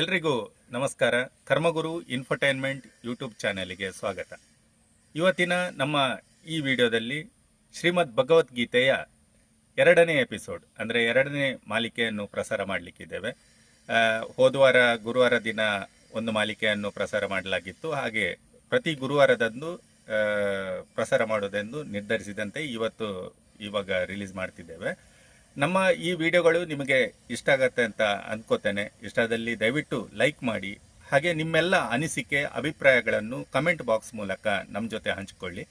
ಎಲ್ರಿಗೂ ನಮಸ್ಕಾರ. ಕರ್ಮಗುರು infotainment YouTube ಚಾನೆಲ್ಗೆ ಸ್ವಾಗತ. ಇವತ್ತಿನ ನಮ್ಮ ಈ ವಿಡಿಯೋದಲ್ಲಿ ಶ್ರೀಮದ್ ಭಗವದ್ಗೀತೆಯ ಎರಡನೇ ಎಪಿಸೋಡ್, ಅಂದರೆ ಎರಡನೇ ಮಾಲಿಕೆಯನ್ನು ಪ್ರಸಾರ ಮಾಡಲಿಕ್ಕಿದ್ದೇವೆ. ಹೋದವಾರ ಗುರುವಾರ ದಿನ ಒಂದು ಮಾಲಿಕೆಯನ್ನು ಪ್ರಸಾರ ಮಾಡಲಾಗಿತ್ತು. ಹಾಗೆ ಪ್ರತಿ ಗುರುವಾರದಂದು ಪ್ರಸಾರ ಮಾಡೋದೆಂದು ನಿರ್ಧರಿಸಿದಂತೆ ಇವತ್ತು ಇವಾಗ ರಿಲೀಸ್ ಮಾಡ್ತಿದ್ದೇವೆ. ನಮ್ಮ ಈ ವಿಡಿಯೋಗಳು ನಿಮಗೆ ಇಷ್ಟ ಆಗತ್ತೆ ಅಂತ ಅಂದ್ಕೋತೇನೆ ಇಷ್ಟದಲ್ಲಿ ದಯವಿಟ್ಟು ಲೈಕ್ ಮಾಡಿ, ಹಾಗೆ ನಿಮ್ಮೆಲ್ಲ ಅನಿಸಿಕೆ, ಅಭಿಪ್ರಾಯಗಳನ್ನು ಕಮೆಂಟ್ ಬಾಕ್ಸ್ ಮೂಲಕ ನಮ್ಮ ಜೊತೆ ಹಂಚಿಕೊಳ್ಳಿ.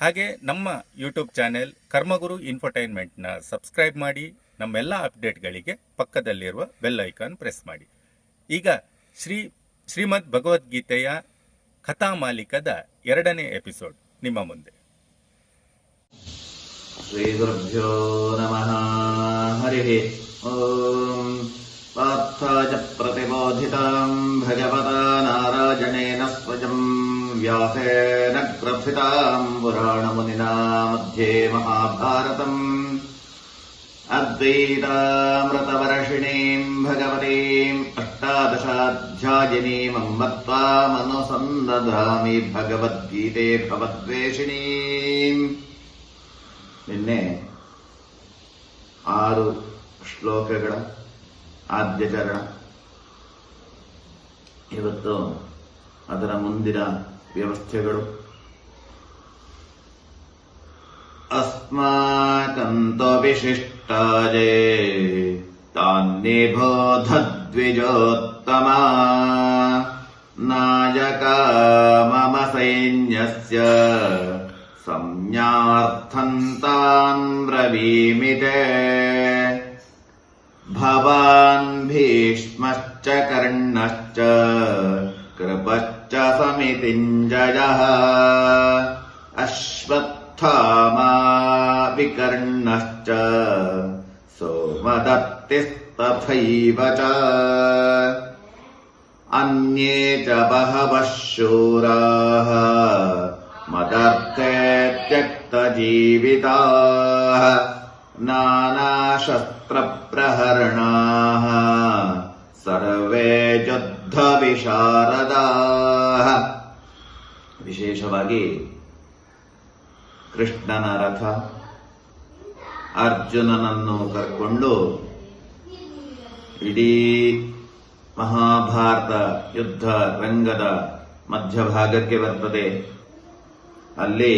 ಹಾಗೆ ನಮ್ಮ ಯೂಟ್ಯೂಬ್ ಚಾನೆಲ್ ಕರ್ಮಗುರು ಇನ್ಫರ್ಟೈನ್ಮೆಂಟ್ನ ಸಬ್ಸ್ಕ್ರೈಬ್ ಮಾಡಿ, ನಮ್ಮೆಲ್ಲ ಅಪ್ಡೇಟ್ಗಳಿಗೆ ಪಕ್ಕದಲ್ಲಿರುವ ಬೆಲ್ ಐಕಾನ್ ಪ್ರೆಸ್ ಮಾಡಿ. ಈಗ ಶ್ರೀ, ಶ್ರೀಮದ್ ಭಗವದ್ಗೀತೆಯ ಕಥಾ ಮಾಲೀಕದ ಎರಡನೇ ಎಪಿಸೋಡ್ ನಿಮ್ಮ ಮುಂದೆ. श्रीगुरुभ्यो नमः। हरिः। ॐ पार्थाय प्रतिबोधिताम् भगवता नारायणेन स्वयम् व्यासेन ग्रथिताम् पुराणमुनिना मध्ये महाभारतम्। अद्वैतामृतवर्षिणीम् भगवतीम् अष्टादशाध्यायिनीम् मत्वा मनुसन्दधामि भगवद्गीते भवद्वेषिणीम् ನಿನ್ನೆ ಆರು ಶ್ಲೋಕಗಳ ಆದ್ಯ ಚರಣ. ಇವತ್ತು ಅದರ ಮುಂದಿನ ವ್ಯವಸ್ಥೆಗಳು. ಅಸ್ಮಾಕಂತ ವಿಶಿಷ್ಟಾಜೇ ತಾನ್ನಿಬೋಧದ್ವಿಜೋತ್ತಮ ನಾಯಕ ಮಮ ಸೈನ್ಯಸ್ಯ. संज्ञार्थम् तान् ब्रवीमिते। भवान् भीष्मश्च कर्णश्च कृपश्च समितिञ्जयः। अश्वत्थामा विकर्णश्च सोमदत्तिस्तथैव च। अन्ये च बहवः शूराः त्यक्तजीविताः नानाशस्त्रप्रहरणाः सर्वे युद्धविशारदाः ವಿಶೇಷವಾಗಿ ಕೃಷ್ಣನ ರಥ ಅರ್ಜುನನನ್ನು ಕರ್ಕೊಂಡು ಇಡೀ ಮಹಾಭಾರತ ಯುದ್ಧ ರಂಗದ ಮಧ್ಯಭಾಗಕ್ಕೆ ಬರ್ತದೆ ಅಲ್ಲಿ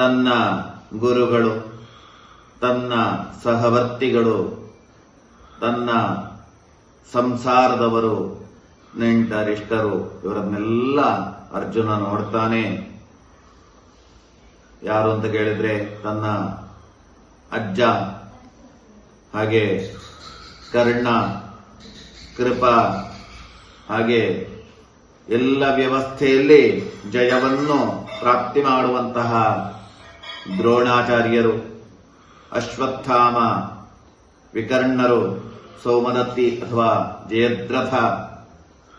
ತನ್ನ ಗುರುಗಳು, ತನ್ನ ಸಹವರ್ತಿಗಳು, ತನ್ನ ಸಂಸಾರದವರು, ನೆಂಟರಿಷ್ಟರು, ಇವರನ್ನೆಲ್ಲ ಅರ್ಜುನ ನೋಡ್ತಾನೆ. ಯಾರು ಅಂತ ಕೇಳಿದ್ರೆ ತನ್ನ ಅಜ್ಜ, ಹಾಗೆ ಕರ್ಣ, ಕೃಪಾ, ಹಾಗೆ ಎಲ್ಲ ವ್ಯವಸ್ಥೆಯಲ್ಲಿ ಜಯವನ್ನು ಪ್ರಾಪ್ತಿ ಮಾಡುವಂತಹ ದ್ರೋಣಾಚಾರ್ಯರು, ಅಶ್ವತ್ಥಾಮ, ವಿಕರ್ಣರು, ಸೋಮದತ್ತಿ ಅಥವಾ ಜಯದ್ರಥ,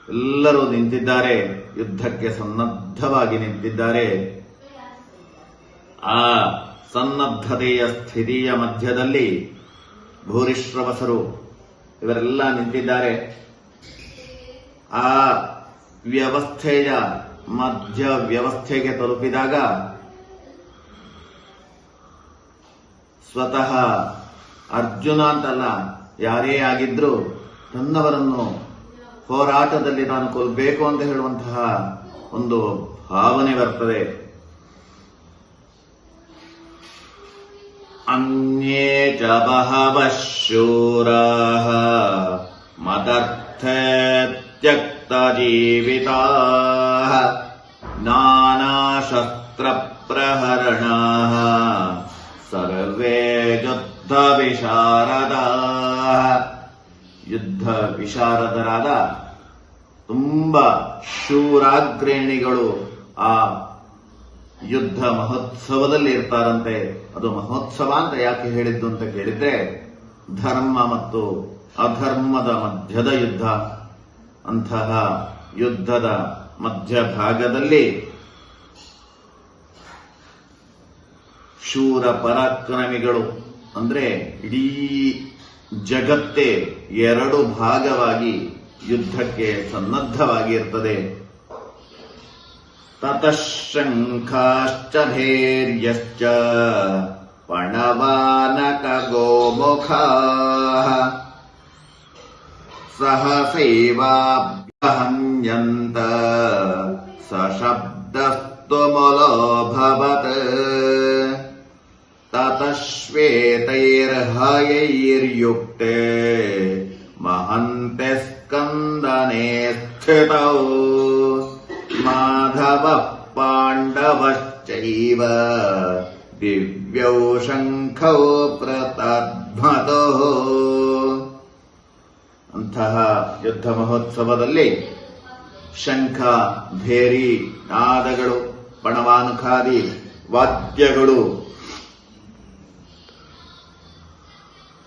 ಎಲ್ಲರೂ ನಿಂತಿದ್ದಾರೆ, ಯುದ್ಧಕ್ಕೆ ಸನ್ನದ್ಧವಾಗಿ ನಿಂತಿದ್ದಾರೆ. ಆ ಸನ್ನದ್ಧತೆಯ ಸ್ಥಿತಿಯ ಮಧ್ಯದಲ್ಲಿ ಭೂರಿಶ್ರವಸರು ಇವರೆಲ್ಲ ನಿಂತಿದ್ದಾರೆ. ಆ ವ್ಯವಸ್ಥೆಯ ಮಧ್ಯ ವ್ಯವಸ್ಥೆಗೆ ತಲುಪಿದಾಗ ಸ್ವತಃ ಅರ್ಜುನ ಅಂತಲ್ಲ, ಯಾರೇ ಆಗಿದ್ರೂ ತನ್ನವರನ್ನು ಹೋರಾಟದಲ್ಲಿ ನಾನು ಕೊಲ್ಬೇಕು ಅಂತ ಹೇಳುವಂತಹ ಒಂದು ಭಾವನೆ ಬರ್ತದೆ. ಅನ್ಯೇ ಚ ಬಹವ ಶೂರಾಃ ಮತರ್ಥ ತ್ಯಕ್ತ ಜೀವಿತಾಃ ನಾನಾಶಸ್ತ್ರ ಪ್ರಹರಣಾಃ सर्वे युद्धविशारदाः ಯುದ್ಧ ವಿಶಾರದರಾದ ತುಂಬಾ ಶೂರಾಗ್ರೇಣಿಗಳು ಆ ಯುದ್ಧ ಮಹೋತ್ಸವದಲ್ಲಿ ಇರ್ತಾರಂತೆ ಅದು ಮಹೋತ್ಸವ ಅಂತ ಯಾಕೆ ಹೇಳಿದ್ದು ಅಂತ ಕೇಳಿದ್ರೆ ಧರ್ಮ ಮತ್ತು ಅಧರ್ಮದ ಮಧ್ಯದ ಯುದ್ಧ ಅಂತಹ ಯುದ್ಧದ ಮಧ್ಯಭಾಗದಲ್ಲಿ ಶೂರ ಪರಾಕ್ರಮಿಗಳು ಅಂದ್ರೆ ಇಡೀ ಜಗತ್ತೇ ಎರಡು ಭಾಗವಾಗಿ ಯುದ್ಧಕ್ಕೆ ಸನ್ನದ್ಧವಾಗಿರ್ತದೆ ತತಃಶಂಖಾಶ್ಚ ಭೇರ್ಯಶ್ಚ ಪಣವಾನಕ ಗೋಮುಖಾ सहसैवाभ्यहन्यन्त सशब्दस्तुमुलोऽभवत् ततः श्वेतैर्हयैर्युक्ते महन्ते स्कन्दने स्थितौ माधवः पाण्डवश्चैव दिव्यौ शङ्खौ प्रतध्मतुः ಅಂತಹ ಯುದ್ಧ ಮಹೋತ್ಸವದಲ್ಲಿ ಶಂಖ ಭೇರಿ ನಾದಗಳು ಪಣವಾನುಖಾದಿ ವಾದ್ಯಗಳು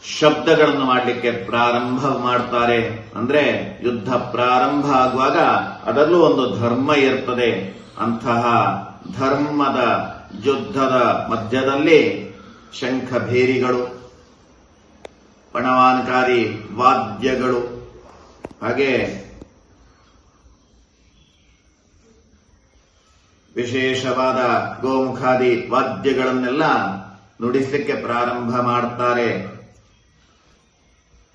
ಶಬ್ದಗಳನ್ನು ಮಾಡಲಿಕ್ಕೆ ಪ್ರಾರಂಭ ಮಾಡ್ತಾರೆ. ಅಂದ್ರೆ ಯುದ್ಧ ಪ್ರಾರಂಭ ಆಗುವಾಗ ಅದರಲ್ಲೂ ಒಂದು ಧರ್ಮ ಇರ್ತದೆ ಅಂತಹ ಧರ್ಮದ ಯುದ್ಧದ ಮಧ್ಯದಲ್ಲಿ ಶಂಖ ಭೇರಿಗಳು ಪಣವಾನಕಾರಿ ವಾದ್ಯಗಳು, ಹಾಗೆ ವಿಶೇಷವಾದ ಗೋಮುಖಾದಿ ವಾದ್ಯಗಳನ್ನೆಲ್ಲ ನುಡಿಸಲಿಕ್ಕೆ ಪ್ರಾರಂಭ ಮಾಡ್ತಾರೆ.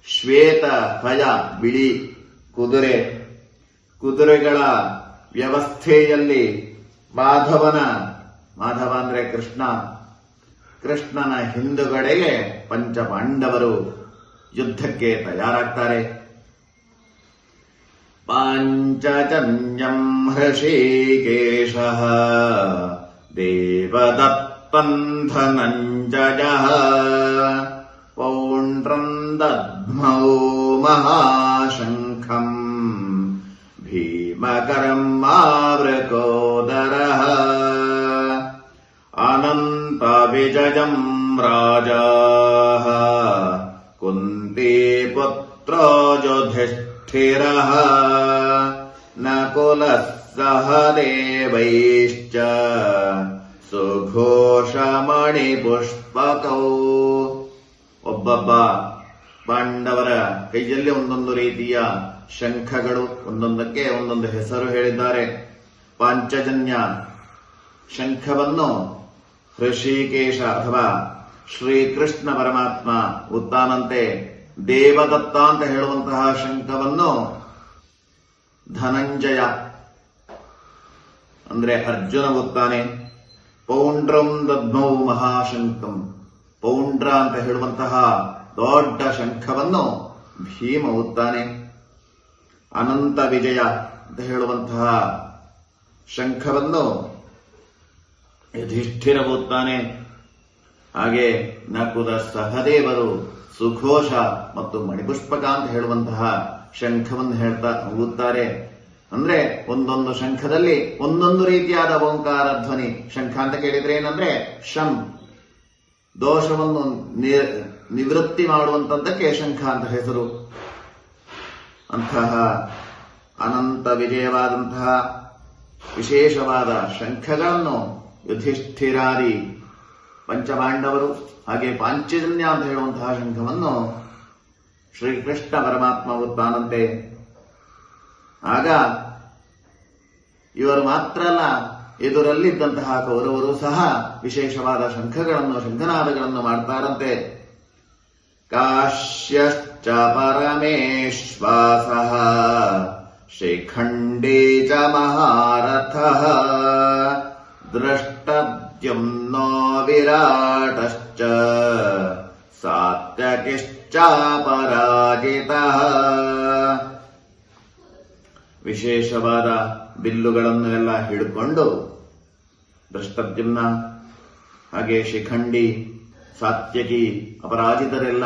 ಶ್ವೇತ ಧ್ವಜ ಬಿಳಿ, ಕುದುರೆ. ಕುದುರೆಗಳ ವ್ಯವಸ್ಥೆಯಲ್ಲಿ ಮಾಧವನ, ಮಾಧವ ಅಂದ್ರೆ ಕೃಷ್ಣ. ಕೃಷ್ಣನ ಹಿಂದುಗಡೆಗೆ ಪಂಚಪಾಂಡವರು ಯುದ್ಧಕ್ಕೆ ತಯಾರಾಗ್ತಾರೆ. ಪಾಂಚಜನ್ಯಂ ಹೃಷಿಕೇಶ ದೇವದತ್ತಂ दद्मौ महाशङ्खम्। भीमकरम् मावृकोदरः। अनन्तविजयम् राजाः। कुन्तीपुत्रो युधिष्ठिरः। न कुलः सहदेवैश्च सुघोषमणिपुष्पकौ ಒಬ್ಬೊಬ್ಬ ಪಾಂಡವರ ಕೈಯಲ್ಲಿ ಒಂದೊಂದು ರೀತಿಯ ಶಂಖಗಳು, ಒಂದೊಂದಕ್ಕೆ ಒಂದೊಂದು ಹೆಸರು ಹೇಳಿದ್ದಾರೆ. ಪಾಂಚಜನ್ಯ ಶಂಖವನ್ನು ಋಷಿಕೇಶ ಅಥವಾ ಶ್ರೀಕೃಷ್ಣ ಪರಮಾತ್ಮ ಉತ್ತಾನಂತೆ ದೇವದತ್ತ ಅಂತ ಹೇಳುವಂತಹ ಶಂಖವನ್ನು ಧನಂಜಯ ಅಂದ್ರೆ ಅರ್ಜುನ ಉತ್ತಾನೆ. ಪೌಂಡ್ರಂ ದದ್ಮೌ ಮಹಾಶಂಕಂ ಪೌಂಡ್ರ ಅಂತ ಹೇಳುವಂತಹ ದೊಡ್ಡ ಶಂಖವನ್ನು ಭೀಮ ಉತ್ತಾನೆ ಅನಂತ ವಿಜಯ ಅಂತ ಹೇಳುವಂತಹ ಶಂಖವನ್ನು ಯುಧಿಷ್ಠಿರ ಓದ್ತಾನೆ ಹಾಗೆ ನಕುಲ ಸಹದೇವರು ಸುಘೋಷ ಮತ್ತು ಮಣಿಪುಷ್ಪಕ ಅಂತ ಹೇಳುವಂತಹ ಶಂಖವನ್ನು ಹೇಳ್ತಾ ಹೋಗುತ್ತಾರೆ. ಅಂದ್ರೆ ಒಂದೊಂದು ಶಂಖದಲ್ಲಿ ಒಂದೊಂದು ರೀತಿಯಾದ ಓಂಕಾರ ಧ್ವನಿ. ಶಂಖ ಅಂತ ಕೇಳಿದ್ರೆ ಏನಂದ್ರೆ ಶಂ. ದೋಷವನ್ನು ನಿವೃತ್ತಿ ಮಾಡುವಂತದ್ದಕ್ಕೆ ಶಂಖ ಅಂತ ಹೆಸರು. ಅಂತಹ ಅನಂತ ವಿಜಯವಾದಂತಹ ವಿಶೇಷವಾದ ಶಂಖಗಳನ್ನು ಯುಧಿಷ್ಠಿರಾದಿ ಪಂಚಪಾಂಡವರು ಹಾಗೆ ಪಾಂಚಜನ್ಯ ಅಂತ ಹೇಳುವಂತಹ ಶಂಖವನ್ನು ಶ್ರೀಕೃಷ್ಣ ಪರಮಾತ್ಮ ಉತ್ತಾನಂತೆ ಆಗ ಇವರು ಮಾತ್ರ ಅಲ್ಲ ಎದುರಲ್ಲಿದ್ದಂತಹ ಕೌರವರು ಸಹ ವಿಶೇಷವಾದ ಶಂಖಗಳನ್ನು, ಶಂಖನಾದಗಳನ್ನು ಮಾಡ್ತಾರಂತೆ. ಕಾಶ್ಯಶ್ಚ ಪರಮೇಶ್ವಾಸ, ಶ್ರೀಖಂಡೇ ಚ ಮಹಾರಥ ದೃಷ್ಟದ್ಯುಮ್ನೋ ವಿರಾಟಶ್ಚ, ಸಾತ್ಯಕಿಶ್ಚ ಪರಾಜಿತ. ವಿಶೇಷವಾದ ಬಿಲ್ಲುಗಳನ್ನು ಎಲ್ಲ ಹಿಡ್ಕೊಂಡು ದೃಷ್ಟದ್ಯುಮ್ನ ಹಾಗೆ ಶಿಖಂಡಿ, ಸಾತ್ಯಕಿ, ಅಪರಾಜಿತರೆಲ್ಲ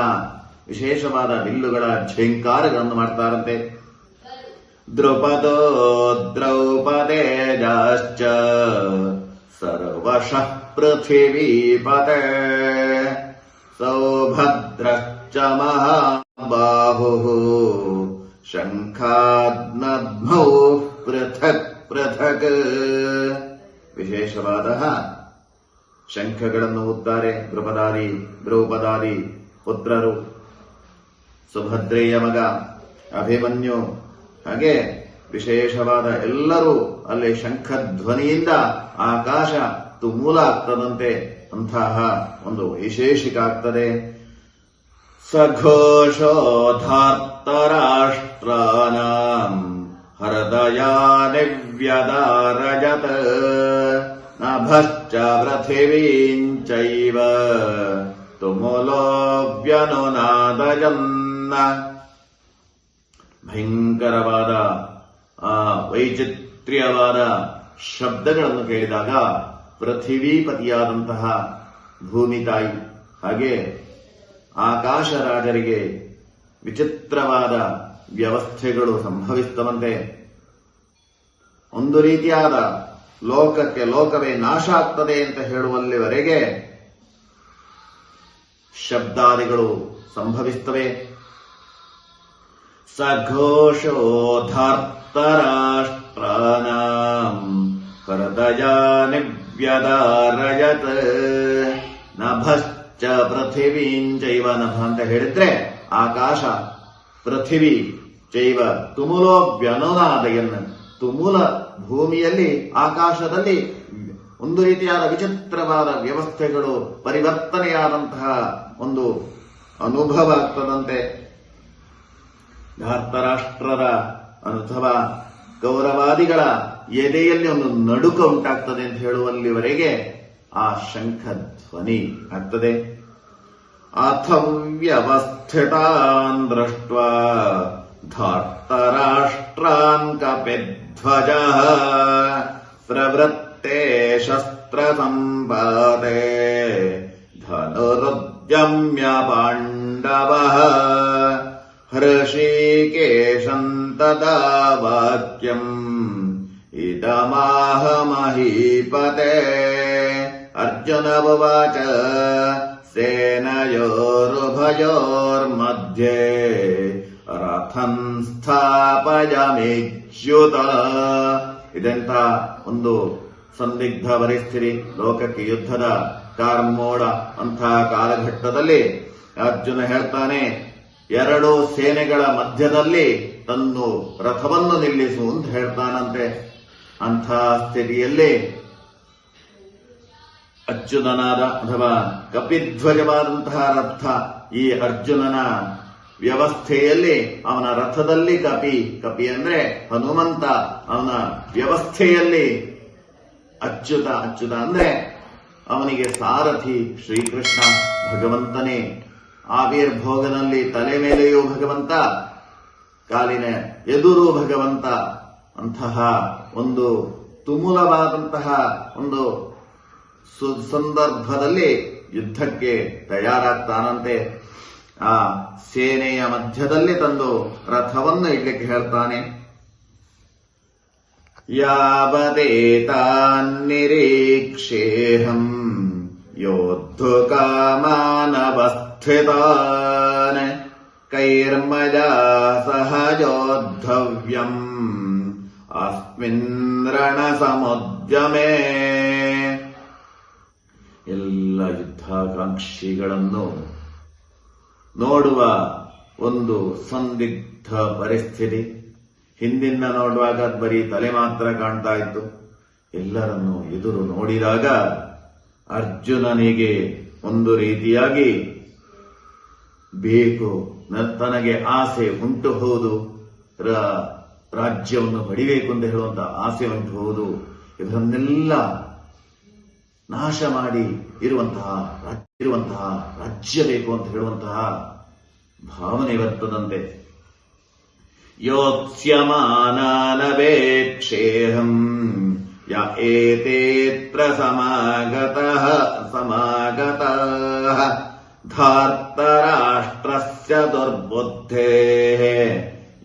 ವಿಶೇಷವಾದ ಬಿಲ್ಲುಗಳ ಝೇಂಕಾರಗಳನ್ನು ಮಾಡ್ತಾರಂತೆ. ದ್ರೌಪದೋ ದ್ರೌಪದೇಜಾಶ್ಚ ಸರ್ವಶಃ ಪೃಥಿವೀಪತೆ ಸೌಭದ್ರಶ್ಚ ಮಹಾಬಾಹುಃ ಶಂಖಾದ್ನದ್ಮೌ ಪೃಥಕ್ ಪೃಥಕ್. ವಿಶೇಷವಾದ ಶಂಖಗಳನ್ನು ಉತ್ತಾರೆ ದ್ರುಪದಾದಿ ಧ್ರೌಪದಾರಿ ಪುತ್ರರು. ಸುಭದ್ರೇಯ ಮಗ, ಅಭಿಮನ್ಯು. ಹಾಗೆ ವಿಶೇಷವಾದ ಎಲ್ಲರೂ ಅಲ್ಲಿ ಶಂಖಧ್ವನಿಯಿಂದ ಆಕಾಶ ತುಮೂಲ ಆಗ್ತದಂತೆ ಅಂತಹ ಒಂದು ವೈಶೇಷಿಕ ಆಗ್ತದೆ. ಸಘೋಷೋಧಾರ್ತರಾಷ್ಟ್ರಾನಾಂ ಹೃದಯಾನಿವ್ಯದಾರಜತ್ ನಭಶ್ಚ ಪೃಥಿವೀಂಚೈವ ತುಮುಲೋವ್ಯನುನಾದಯನ್ನ ಭಯಂಕರವಾದ ಆ ವೈಚಿತ್ರ್ಯವಾದ ಶಬ್ದಗಳನ್ನು ಕೇಳಿದಾಗ ಪೃಥಿವೀಪತಿಯಾದಂತಹ ಭೂಮಿ ತಾಯಿ ಹಾಗೆ ಆಕಾಶ ರಾಜರಿಗೆ ವಿಚಿತ್ರವಾದ ವ್ಯವಸ್ಥೆಗಳು ಸಂಭವಿಸುತ್ತವಂತೆ. ಒಂದು ರೀತಿಯಾದ ಲೋಕಕ್ಕೆ ಲೋಕವೇ ನಾಶ ಆಗ್ತದೆ ಅಂತ ಹೇಳುವಲ್ಲಿವರೆಗೆ ಶಬ್ದಾದಿಗಳು ಸಂಭವಿಸ್ತವೆ ಸಘೋಷೋಧಾರ್ತರಾಷ್ಟ್ರಾನಾಂ ಹೃದಯಾನಿವ್ಯದಾರಯತ್ ನಭಶ್ಚ ಪೃಥಿವೀಂಚೈವ ನಭ ಅಂತ ಹೇಳಿದ್ರೆ ಆಕಾಶ, ಪೃಥಿವಿ ಜೈವ ತುಮುಲೋ ವ್ಯನುನಾದಯನ್ನ ತುಮುಲ ಭೂಮಿಯಲ್ಲಿ ಆಕಾಶದಲ್ಲಿ ಒಂದು ರೀತಿಯಾದ ವಿಚಿತ್ರವಾದ ವ್ಯವಸ್ಥೆಗಳು ಪರಿವರ್ತನೆಯಾದಂತಹ ಒಂದು ಅನುಭವ ಆಗ್ತದಂತೆ. ಧಾರ್ತರಾಷ್ಟ್ರರ ಅಥವಾ ಗೌರವಾದಿಗಳ ಎದೆಯಲ್ಲಿ ಒಂದು ನಡುಕ ಉಂಟಾಗ್ತದೆ ಅಂತ ಹೇಳುವಲ್ಲಿವರೆಗೆ ಆ ಶಂಖ ಧ್ವನಿ ಆಗ್ತದೆ ಅಥವ್ಯವಸ್ಥಿತಾನ್ ದೃಷ್ಟ ಧಾರ್ತರಾಷ್ಟ್ರಾನ್ ಕಪಿಧ್ವಜ ಪ್ರವೃತ್ತೆ ಶಸ್ತ್ರ ಸಂಪಾದೆ ಧನುರುದ್ಯಮ್ಯ ಪಾಂಡವ ಹೃಷಿಕೇಶಂ ತದಾ ವಾಕ್ಯಂ अर्जुनववाच सेनयोरुभयोर्मध्ये ರಥಂ ಸ್ಥಾಪಯಮಿಚ್ಯುತ. ಇದೆಂತ ಒಂದು ಸಂದಿಗ್ಧ ಪರಿಸ್ಥಿತಿ ಲೋಕಕ್ಕೆ ಯುದ್ಧದ ಕಾರ್ಮೋಡ ಅಂತಹ ಕಾಲಘಟ್ಟದಲ್ಲಿ ಅರ್ಜುನ ಹೇಳ್ತಾನೆ, ಎರಡು ಸೇನೆಗಳ ಮಧ್ಯದಲ್ಲಿ ತನ್ನ ರಥವನ್ನು ನಿಲ್ಲಿಸು ಅಂತ ಹೇಳ್ತಾನಂತೆ. ಅಂಥ ಸ್ಥಿತಿಯಲ್ಲಿ ಅಚ್ಯುತನಾದ ಅಥವಾ ಕಪಿಧ್ವಜವಾದಂತಹ ರಥ ಈ ಅರ್ಜುನನ ವ್ಯವಸ್ಥೆಯಲ್ಲಿ ಅವನ ರಥದಲ್ಲಿ ಕಪಿ ಕಪಿ ಅಂದ್ರೆ ಹನುಮಂತ, ಅವನ ವ್ಯವಸ್ಥೆಯಲ್ಲಿ ಅಚ್ಯುತ ಅಚ್ಯುತ ಅಂದ್ರೆ ಅವನಿಗೆ ಸಾರಥಿ ಶ್ರೀಕೃಷ್ಣ, ಭಗವಂತನೇ. ಆವಿರ್ಭೋಗನಲ್ಲಿ ತಲೆ ಮೇಲೆಯೂ ಭಗವಂತ, ಕಾಲಿನ ಎದುರು ಭಗವಂತ. ಅಂತಹ ಒಂದು ತುಮುಲವಾದಂತಹ ಒಂದು ಸಂದರ್ಭದಲ್ಲಿ ಯುದ್ಧಕ್ಕೆ ತಯಾರಾಗ್ತಾನಂತೆ ಆ ಸೇನೆಯ ಮಧ್ಯದಲ್ಲಿ ತಂದು ರಥವನ್ನು ಇಡ್ಲಿಕ್ಕೆ ಹೇಳ್ತಾನೆ ಯಾವದೇತಾನ್ನಿರೀಕ್ಷೇಹಂ ಯೋದ್ಧುಕಾಮಾನವಸ್ಥಿತಾನ್ ಕೈರ್ಮಜಾ ಸಹ ಯೋದ್ಧವ್ಯಂ ಅಸ್ಮಿನ್ ರಣಸಮುದ್ಯಮೇ ಎಲ್ಲ ಯುದ್ಧಾಕಾಂಕ್ಷಿಗಳನ್ನು ನೋಡುವ ಒಂದು ಸಂದಿಗ್ಧ ಪರಿಸ್ಥಿತಿ. ಹಿಂದಿನ ನೋಡುವಾಗ ಬರೀ ತಲೆ ಮಾತ್ರ ಕಾಣ್ತಾ ಇತ್ತು. ಎಲ್ಲರನ್ನು ಎದುರು ನೋಡಿದಾಗ ಅರ್ಜುನನಿಗೆ ಒಂದು ರೀತಿಯಾಗಿ ಬೇಕು. ತನಗೆ ಆಸೆ ಉಂಟು ಹೌದು. ರಾಜ್ಯವನ್ನು ಪಡಿಬೇಕು ಅಂತ ಹೇಳುವಂತ ಆಸೆ ಉಂಟು ಹೌದು. ಇವರನ್ನೆಲ್ಲ ನಾಶ ಮಾಡಿ ಇರುವಂತಹ ಇರುವಂತಹ ರಾಜ್ಯ ಬೇಕು ಅಂತ ಹೇಳುವಂತಹ ಭಾವನೆ ಬರ್ತದಂತೆ ಯೋತ್ಸ್ಯಮಾನಾನವೇಕ್ಷೇಹಂ ಯ ಏತೇತ್ರ ಸಮಾಗತಃ ಸಮಾಗತಃ ಧಾರ್ತರಾಷ್ಟ್ರಸ್ಯ ದುರ್ಬುದ್ಧೇಃ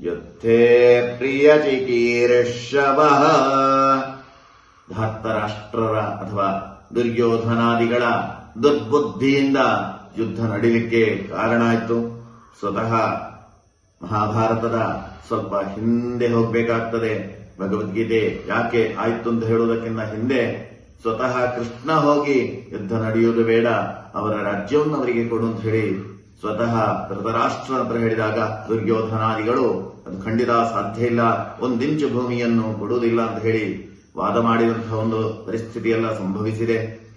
ಯುದ್ಧೇ ಪ್ರಿಯಚಿಕೀರ್ಷವಃ ಧಾರ್ತರಾಷ್ಟ್ರರ ಅಥವಾ ದುರ್ಯೋಧನಾದಿಗಳ ದುರ್ಬುದ್ಧಿಯಿಂದ ಯುದ್ಧ ನಡೀಲಿಕ್ಕೆ ಕಾರಣ ಆಯಿತು. ಸ್ವತಃ ಮಹಾಭಾರತದ ಸ್ವಲ್ಪ ಹಿಂದೆ ಹೋಗಬೇಕಾಗ್ತದೆ. ಭಗವದ್ಗೀತೆ ಯಾಕೆ ಆಯ್ತು ಅಂತ ಹೇಳುವುದಕ್ಕಿಂತ ಹಿಂದೆ ಸ್ವತಃ ಕೃಷ್ಣ ಹೋಗಿ ಯುದ್ಧ ನಡೆಯುವುದು ಬೇಡ. ಅವರ ರಾಜ್ಯವನ್ನು ಅವರಿಗೆ ಕೊಡು ಅಂತ ಹೇಳಿ ಸ್ವತಃ ಧೃತರಾಷ್ಟ್ರ ಅಂತ ಹೇಳಿದಾಗ ದುರ್ಯೋಧನಾದಿಗಳು ಅದು ಖಂಡಿತ ಸಾಧ್ಯ ಇಲ್ಲ. ಒಂದಿಂಚು ಭೂಮಿಯನ್ನು ಕೊಡುವುದಿಲ್ಲ ಅಂತ ಹೇಳಿ ವಾದ ಮಾಡಿದಂತಹ ಒಂದು ಪರಿಸ್ಥಿತಿಯೆಲ್ಲ ಸಂಭವಿಸಿದೆ.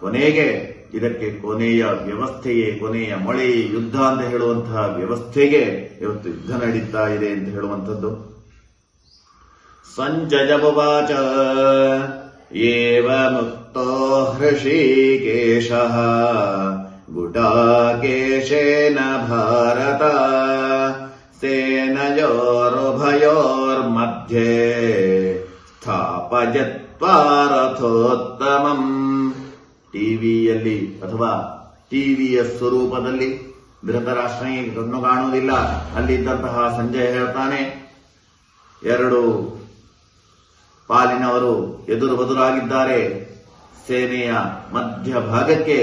ಕೊನೆಗೆ ಇದಕ್ಕೆ ಕೊನೆಯ ವ್ಯವಸ್ಥೆಯೇ, ಕೊನೆಯ ಮಳೆ, ಯುದ್ಧ ಅಂತ ಹೇಳುವಂತಹ ವ್ಯವಸ್ಥೆಗೆ ಇವತ್ತು ಯುದ್ಧ ನಡೀತಾ ಇದೆ ಅಂತ ಹೇಳುವಂಥದ್ದು. ಸಂಜಯವಾಚ ಏವ ಮುಕ್ತೋ ಹೃಷಿಕೇಶ ಗುಡಾಕೇಶೇನ ಭಾರತ ಸೇನಯೋರುಭಯೋರ್ಮಧ್ಯೆ. ಸ್ಥಾಪಯತ್ವಾ ರಥೋತ್ತಮಂ ಟಿವಿಯಲ್ಲಿ ಅಥವಾ ಟಿವಿಯ ಸ್ವರೂಪದಲ್ಲಿ ಧೃತರಾಷ್ಟ್ರನಿಗೆ ಕಣ್ಣು ಕಾಣುವುದಿಲ್ಲ. ಅಲ್ಲಿದ್ದಂತಹ ಸಂಜಯ ಹೇಳ್ತಾನೆ, ಎರಡು ಪಾಲಿನವರು ಎದುರು ಬದುರಾಗಿದ್ದಾರೆ. ಸೇನೆಯ ಮಧ್ಯ ಭಾಗಕ್ಕೆ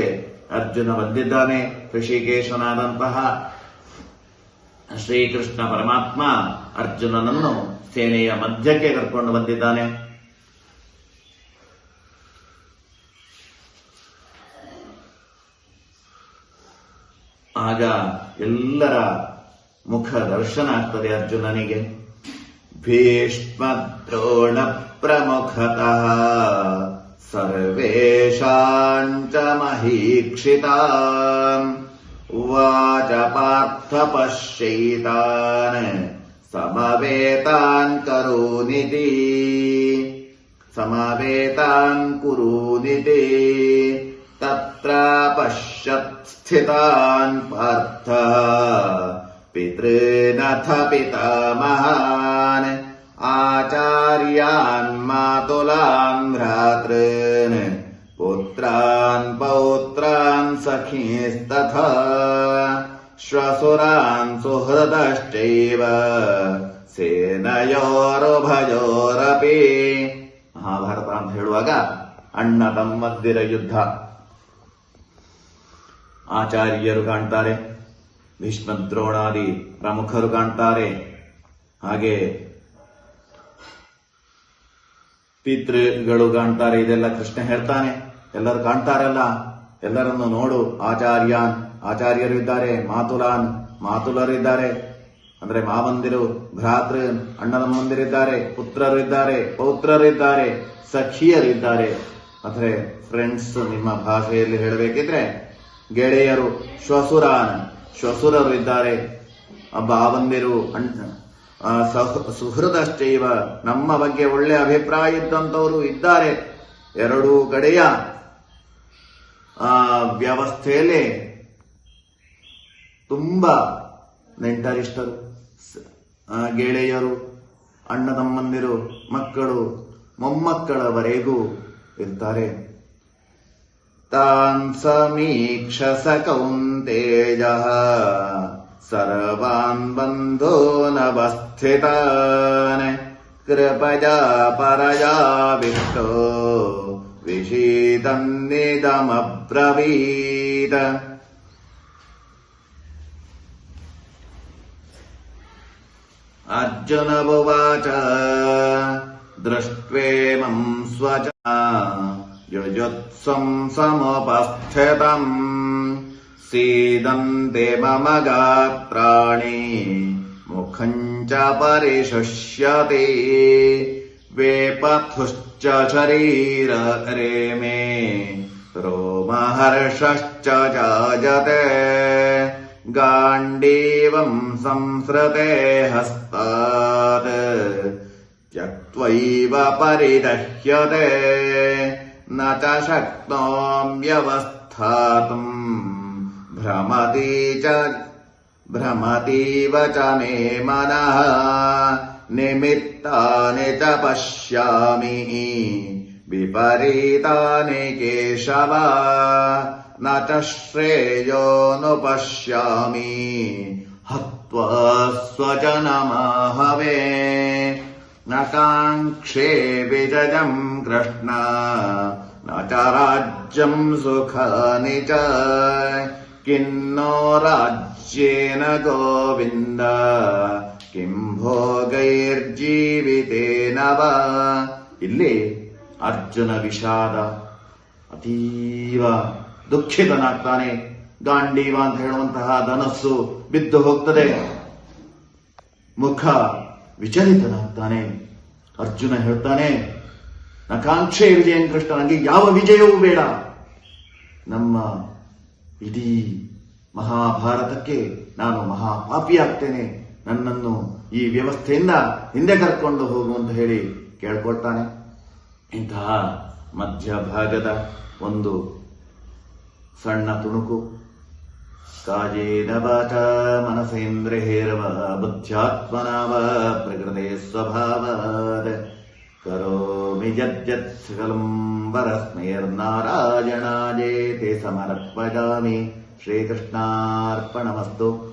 ಅರ್ಜುನ ಬಂದಿದ್ದಾನೆ. ಋಷಿಕೇಶನಾದಂತಹ ಶ್ರೀಕೃಷ್ಣ ಪರಮಾತ್ಮ ಅರ್ಜುನನನ್ನು ಸೇನೆಯ ಮಧ್ಯಕ್ಕೆ ಕರ್ಕೊಂಡು ಬಂದಿದ್ದಾನೆ. ಆಗ ಎಲ್ಲರ ಮುಖ ದರ್ಶನ ಆಗ್ತದೆ ಅರ್ಜುನನಿಗೆ. ಭೀಷ್ಮ ದ್ರೋಣ ಪ್ರಮುಖತಃ ಸರ್ವೇಶಾಂಚ ಮಹೀಕ್ಷಿತಾ. उवाच पार्थ पश्यैतान् समवेतान् करोदिति समवेताम् कुरोदिति तत्रापश्यत्स्थितान् पार्थ। पितृनथ पितामहान्। आचार्यान् मातुलान् भ्रातॄन्। पुत्रा पुत्रान् पौत्रान् सखीस्तथा श्वशुरान् सुहृदश्चैव ಸೇನಯೋರುಭಯೋರಪಿ ಮಹಾಭಾರತ ಅಂತ ಹೇಳುವಾಗ ಅಣ್ಣ ತಮ್ಮಂದಿರ ಯುದ್ಧ ಆಚಾರ್ಯರು ಕಾಣ್ತಾರೆ ಭೀಷ್ಮ ದ್ರೋಣಾದಿ ಪ್ರಮುಖರು ಕಾಣ್ತಾರೆ ಹಾಗೆ ಪಿತೃಗಳು ಕಾಣ್ತಾರೆ ಇದೆಲ್ಲ ಕೃಷ್ಣ ಹೇಳ್ತಾನೆ ಎಲ್ಲರೂ ಕಾಣ್ತಾರಲ್ಲ? ಎಲ್ಲರನ್ನು ನೋಡು ಆಚಾರ್ಯಾನ್. ಆಚಾರ್ಯರು ಇದ್ದಾರೆ ಮಾತುಲಾನ್. ಮಾತುಲರಿದ್ದಾರೆ ಅಂದ್ರೆ ಮಾವಂದಿರು ಭ್ರಾತೃ ಅಣ್ಣನಮ್ಮಂದಿರಿದ್ದಾರೆ ಪುತ್ರರು ಇದ್ದಾರೆ ಪೌತ್ರರಿದ್ದಾರೆ ಸಖಿಯರಿದ್ದಾರೆ ಅಂದ್ರೆ ಫ್ರೆಂಡ್ಸ್ ನಿಮ್ಮ ಭಾಷೆಯಲ್ಲಿ ಹೇಳಬೇಕಿದ್ರೆ ಗೆಳೆಯರು ಶ್ವಸುರಾನ್. ಶ್ವಸುರರು ಇದ್ದಾರೆ. ಭಾವಂದಿರು ಅಣ್ಣ ಆ, ಸಹ್- ಸುಹೃದಶ್ಚೈವ ನಮ್ಮ ಬಗ್ಗೆ ಒಳ್ಳೆ ಅಭಿಪ್ರಾಯ ಇದ್ದಂಥವರು ಇದ್ದಾರೆ. ಎರಡೂ ಕಡೆಯ ವ್ಯವಸ್ಥೆಯಲ್ಲಿ ತುಂಬಾ ನೆಂಟರಿಷ್ಟರು ಗೆಳೆಯರು ಅಣ್ಣ ತಮ್ಮಂದಿರು ಮಕ್ಕಳು, ಮೊಮ್ಮಕ್ಕಳವರೆಗೂ ಇರ್ತಾರೆ. ತಾನ್ ಸಮೀಕ್ಷ ಸ ಕೌಂತೇಜ, ಸರ್ವಾನ್ ಬಂಧೋನವಸ್ಥಿತಾನೆ ವಿಷ್ಟೋ निदमब्रवीद अर्जुन उवाच दृष्ट्वेमम् स्वच समुपस्थितम्। सीदन्ते मम गात्राणि मुखम् च परिशुष्यति। वेपथुश्च शरीरे मे। रोमहर्षश्च जायते गाण्डीवम् संसृते हस्तात्। त्यक्त्वैव परिदह्यते। न च शक्नोम्यवस्थातुम् भ्रमति च भ्रमतीव च मे मनः निमित्तानि च पश्यामि विपरीतानि केशव न च श्रेयोऽनुपश्यामि हत्वा स्वजनमाहवे न काङ्क्षे विजयम् कृष्ण न च राज्यम् सुखानि च। किन्नो राज्येन गोविन्द किम् ಭೋಗೈರ್ಜೀವಿತೇನ ಇಲ್ಲಿ ಅರ್ಜುನ ವಿಷಾದ ಅತೀವ ದುಃಖಿತನಾಗ್ತಾನೆ ಗಾಂಡೀವ ಅಂತ ಹೇಳುವಂತಹ ಧನಸ್ಸು ಬಿದ್ದು ಹೋಗ್ತದೆ ಮುಖ ವಿಚಲಿತನಾಗ್ತಾನೆ ಅರ್ಜುನ ಹೇಳ್ತಾನೆ ನಕಾಂಕ್ಷೆ ವಿಜಯನ್ ಕೃಷ್ಣ ನನಗೆ ಯಾವ ವಿಜಯವೂ ಬೇಡ। ನಮ್ಮ ಇಡೀ ಮಹಾಭಾರತಕ್ಕೆ ನಾನು ಮಹಾಪಾಪಿಯಾಗ್ತೇನೆ। ನನ್ನನ್ನು ಈ ವ್ಯವಸ್ಥೆಯಿಂದ ಹಿಂದೆ ಕರ್ಕೊಂಡು ಹೋಗು ಅಂತ ಹೇಳಿ ಕೇಳ್ಕೊಳ್ತಾನೆ ಇಂತಹ ಮಧ್ಯಭಾಗದ ಒಂದು ಸಣ್ಣ ತುಣುಕು. ಕಾಜೇನವಾಚ ಮನಸೇಂದ್ರ ಹೇರವ, ಬುದ್ಧ್ಯಾತ್ಮನಾವ, ಪ್ರಕೃತೆ ಸ್ವಭಾವಾದ. ಕರೋಮಿ ಯದ್ಯತ್ ಸಕಲಂ ವರಸ್ಮೈರ್ನಾರಾಯಣಾಜೇತೆ ಸಮರ್ಪಯಾಮಿ ಶ್ರೀಕೃಷ್ಣಾರ್ಪಣಮಸ್ತು.